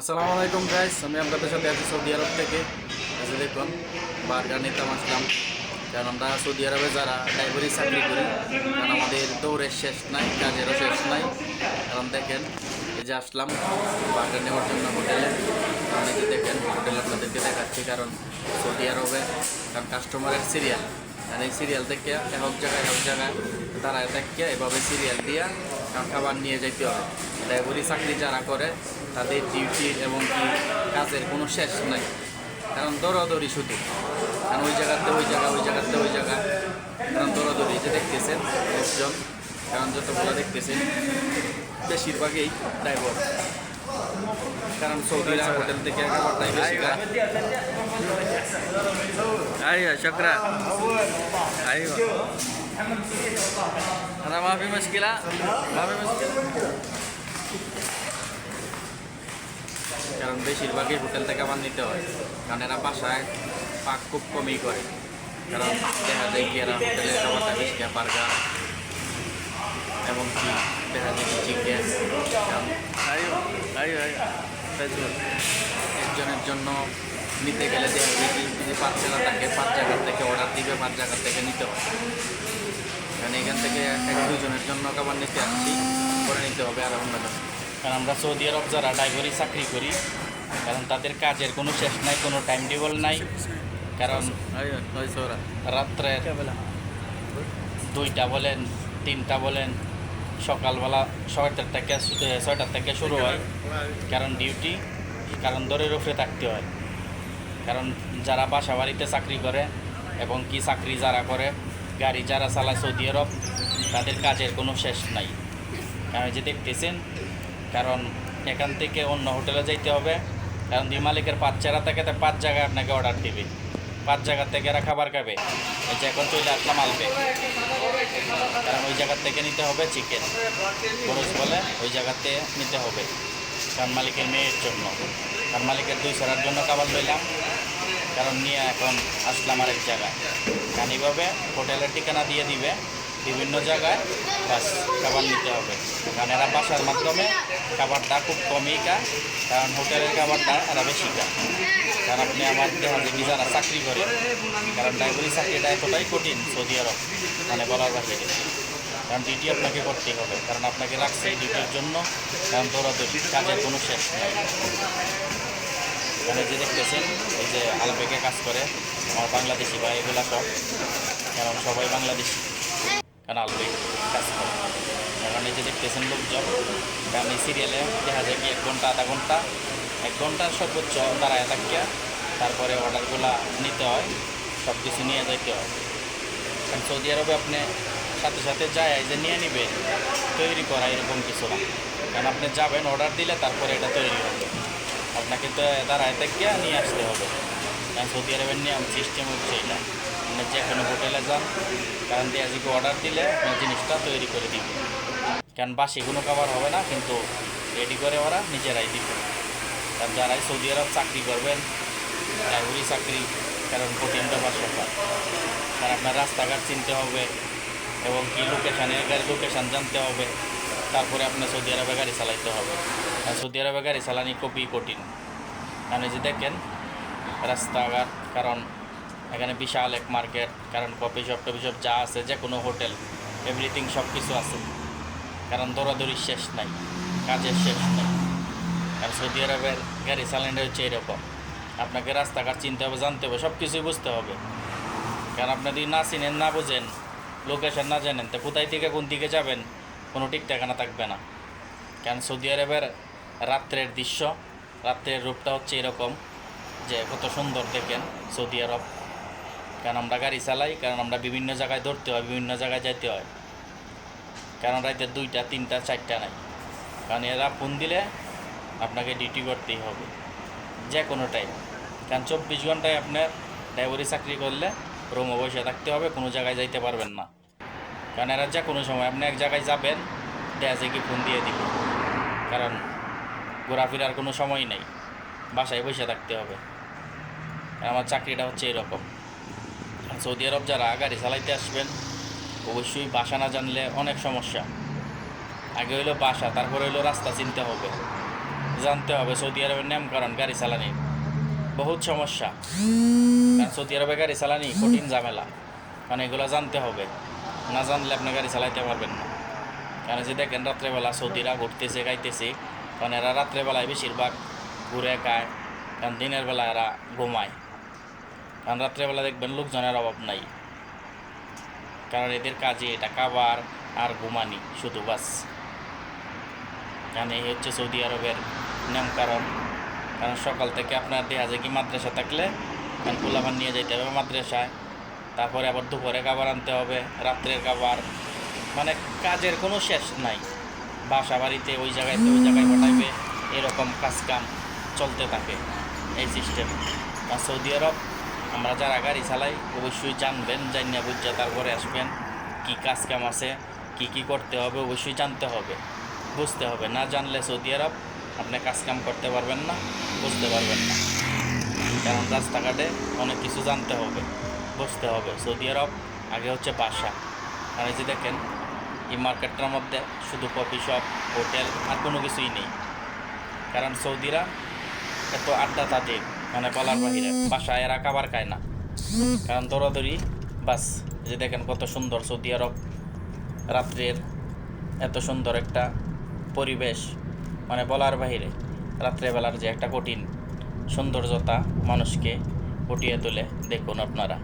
আসসালামু আলাইকুম গাইস আমি আপনাদের সাথে আছি সৌদি আরব থেকে। যে দেখুন, বার্গার নিতাম আসলাম। কারণ আমরা সৌদি আরবে যারা ড্রাইভারি চাকরি করি, কারণ আমাদের দৌড়ের শেষ নাই, কাজেরও শেষ নাই। কারণ দেখেন, এই যে আসলাম বার্গার নেওয়ার জন্য হোটেলে। এই দেখেন, হোটেল আপনাদেরকে দেখাচ্ছি, কারণ সৌদি আরবে, কারণ কাস্টমারের সিরিয়াল কারণ এই সিরিয়াল থেকে এক জায়গায় এক জায়গায় দাঁড়ায় দেখে এভাবে সিরিয়াল দিয়ে খাবার নিয়ে যেতে হবে। ড্রাইভারি চাকরি যারা করে, তাদের ডিউটি এবং কি কাজের কোনো শেষ নাই। কারণ দরদরি শুধু। কারণ ওই জায়গাতে ওই জায়গা, ওই জায়গাতে ওই জায়গা। কারণ দরদরি যে দেখতেছেন একজন কারণ যতগুলো দেখতেছেন, বেশিরভাগই ড্রাইভার কারণ সৌদিরা হোটেল থেকে খাবারটাই বেশি খায়। আইয়া, শকরা। আইয়া। अरे माफी मुश्किल माफी मुश्किल কারণ বেশিরভাগই হোটেল থেকে আমার নিতে হয় কারণ এরা বাসায় পাক খুব কমই করে কারণ দেখা যায় কি এরা হোটেলে খাবারটা বেশি খায় এবং এমনকি দেখা যায় কি চিকেন একজনের জন্য নিতে গেলে দেখা যায় কি যদি পাঁচ জায়গা থাকে পাঁচ জায়গার থেকে অর্ডার দিবে পাঁচ জায়গার থেকে নিতে হয় কারণ এখান থেকে এক দুজনের জন্য খাবার নিতে আসছি করে নিতে হবে আর অন্য কারণ আমরা সৌদি আরব যারা ড্রাইভারি চাকরি করি কারণ তাদের কাজের কোনো শেষ নাই কোনো টাইম টেবল নাই। কারণ রাত্রে দুইটা বলেন তিনটা বলেন সকালবেলা ছয়টার থেকে ছয়টার থেকে শুরু হয়। কারণ ডিউটি কারণ দরের উপরে থাকতে হয়। কারণ যারা বাসা বাড়িতে চাকরি করে এবং কি চাকরি যারা করে গাড়ি যারা চালায় সৌদি আরব, তাদের কাজের কোনো শেষ নাই। কারণ যে দেখতেছেন, কারণ এখান থেকে অন্য হোটেলে যাইতে হবে, কারণ দুই মালিকের পাঁচ জায়গা থাকে, তো পাঁচ জায়গায় আপনাকে অর্ডার দিবে। পাঁচ জায়গা থেকে এরা খাবার খাবে, এই যে এখন চলে আসলাম আলবে। কারণ ওই জায়গার থেকে নিতে হবে চিকেন। খরচ বলে ওই জায়গাতে নিতে হবে, কারণ মালিকের মেয়ের জন্য। কারণ মালিকের দুই সারার জন্য খাবার লইলাম। কারণ নিয়ে এখন আসলাম আরেক জায়গায়। কারণ এইভাবে হোটেলের ঠিকানা দিয়ে দিবে, বিভিন্ন জায়গায়, বাস খাবার নিতে হবে। কারণ এরা বাসার মাধ্যমে খাবারটা খুব কমই খায়, কারণ হোটেলের খাবারটা এরা বেশি খায়। কারণ আপনি আমার কি যারা চাকরি করে, কারণ ড্রাইভারি চাকরিটা এতটাই কঠিন সৌদি আরব মানে বলার বাহিরে কারণ ডিউটি আপনাকে করতেই হবে, কারণ আপনাকে রাখছে এই ডিউটির জন্য, কারণ দৌড়াদৌড়ি, কাজের কোনো শেষ নেই। এখানে যে দেখতেছেন, এই যে আলবেগে কাজ করে আমার বাংলাদেশি ভাই, এগুলা সব। কারণ সবাই বাংলাদেশি। কারণ আলবেগ কাজ করে। কারণ এই যে দেখতেছেন লোকজন কারণ এই সিরিয়ালে দেখা যায় কি এক ঘণ্টা, আধা ঘণ্টা, এক ঘণ্টার সর্বোচ্চ দাঁড়ায় থাকিয়া তারপরে অর্ডারগুলা নিতে হয় সব কিছু নিয়ে যাইতে হয়। কারণ সৌদি আরবে আপনি সাথে সাথে যায় যে নিয়ে নিবে, তৈরি করা এরকম কিছু না। কারণ আপনি যাবেন অর্ডার দিলে তারপরে এটা তৈরি হবে। আপনাকে তো দাঁড়ায় থাকিয়া নিয়ে আসতে হবে। কারণ সৌদি আরবের নিয়ম সিস্টেম হচ্ছে এটা। আপনি যে কোনো হোটেলে যান, কারণ দিয়ে আজকে অর্ডার দিলে আপনার জিনিসটা তৈরি করে দিবে। কারণ বাসি কোনো খাবার হবে না, কিন্তু রেডি করে ওরা নিজেরাই দিবে। কারণ যারাই সৌদি আরব চাকরি করবেন ড্রাইভারি চাকরি, কারণ কঠিন ব্যাপার স্যাপার। কারণ আপনার রাস্তাঘাট চিনতে হবে, এবং কি লোকেশানে গাড়ি লোকেশান জানতে হবে। তারপরে আপনার সৌদি আরবে গাড়ি চালাইতে হবে। সৌদি আরবে গাড়ি চালানি খুবই কঠিন। কারণ যে দেখেন, রাস্তাঘাট, কারণ এখানে বিশাল এক মার্কেট কারণ কফি শপ টফি শপ যা আছে, যে কোনো হোটেল এভরিথিং সব কিছু আছে। কারণ দৌড়াদৌড়ির শেষ নাই, কাজের শেষ নাই। আর সৌদি আরবের গাড়ি চালানোটা হচ্ছে এরকম। আপনাকে রাস্তাঘাট চিনতে হবে, জানতে হবে সব কিছুই বুঝতে হবে। কারণ আপনি যদি না চিনেন, না বোঝেন লোকেশন না জানেন, তো কোথায় থেকে কোন দিকে যাবেন, কোনো ঠিক ঠিকানা থাকবে না। কারণ সৌদি আরবের রাত্রের দৃশ্য। রাত্রের রূপটা হচ্ছে এরকম যে কত সুন্দর দেখেন সৌদি আরব। কারণ আমরা গাড়ি চালাই, কারণ আমরা বিভিন্ন জায়গায় ধরতে হয়, বিভিন্ন জায়গায় যেতে হয়। কারণ রাতে দুইটা, তিনটা, চারটা নাই। কারণ এরা ফোন দিলে আপনাকে ডিউটি করতেই হবে যে কোনো টাইম কারণ চব্বিশ ঘন্টায় আপনার ড্রাইভারি চাকরি করলে রুমে বসে থাকতে হবে, কোনো জায়গায় যাইতে পারবেন না। কারণ এরা যে কোনো সময় আপনি এক জায়গায় যাবেন দেখা যায় কি ফোন দিয়ে দিবে কারণ ঘোরাফেরার কোনো সময় নেই। বাসায় বসে থাকতে হবে। আমার চাকরিটা হচ্ছে এরকম। সৌদি আরব যারা গাড়ি চালাইতে আসবেন, অবশ্যই বাসা না জানলে অনেক সমস্যা। আগে হইল বাসা, তারপরে হইল রাস্তা চিনতে হবে। জানতে হবে সৌদি আরবের নিয়মকানুন গাড়ি চালানির বহুত সমস্যা। কারণ সৌদি আরবে গাড়ি চালানি কঠিন ঝামেলা। কারণ এগুলো জানতে হবে। না জানলে আপনি গাড়ি চালাইতে পারবেন না। কারণ যে দেখেন, রাত্রেবেলা সৌদিরা ঘুরতেছে গাইতেছে কারণ এরা রাত্রেবেলায় বেশিরভাগ ঘুরে খায়, কারণ দিনের বেলা এরা ঘুমায়। কারণ রাত্রেবেলা দেখবেন লোকজনের অভাব নাই। কারণ এদের কাজে এটা খাবার আর ঘুমানি শুধু বাস। কারণ এই হচ্ছে সৌদি আরবের নিয়ম কারণ। কারণ সকাল থেকে আপনার দেখা যায় কি মাদ্রাসা থাকলে, কারণ নিয়ে যেতে হবে মাদ্রাসায়। তারপরে আবার দুপুরে খাবার আনতে হবে, রাত্রের খাবার। মানে কাজের কোনো শেষ নাই। বাসা বাড়িতে ওই জায়গায় ওই জায়গায় পাঠাইবে এরকম কাজ কাম চলতে থাকে এই সিস্টেম আর সৌদি আরব, আমরা যারা গাড়ি চালাই, অবশ্যই জানবেন, জানিয়া বুঝা তারপরে আসবেন কি কাজ কাম আছে, কি কি করতে হবে, অবশ্যই জানতে হবে। বুঝতে হবে, না জানলে সৌদি আরব, আপনি কাজ কাম করতে পারবেন না, বুঝতে পারবেন না। কারণ রাস্তাঘাটে অনেক কিছু জানতে হবে, বুঝতে হবে। সৌদি আরব আগে হচ্ছে বাসা। আর এই যে দেখেন এই মার্কেটটার মধ্যে শুধু কফি শপ, হোটেল আর কোনো কিছুই নেই। কারণ সৌদিরা এত আড্ডা তাদের মানে বলার বাহিরে বাসায় এরা খাবার খায় না। কারণ দৌড়াদৌড়ি, বাস যে দেখেন কত সুন্দর সৌদি আরব রাত্রের এত সুন্দর একটা পরিবেশ মানে বলার বাহিরে রাত্রেবেলার যে একটা কঠিন সৌন্দর্যতা মানুষকে ফুটিয়ে তোলে, দেখুন আপনারা।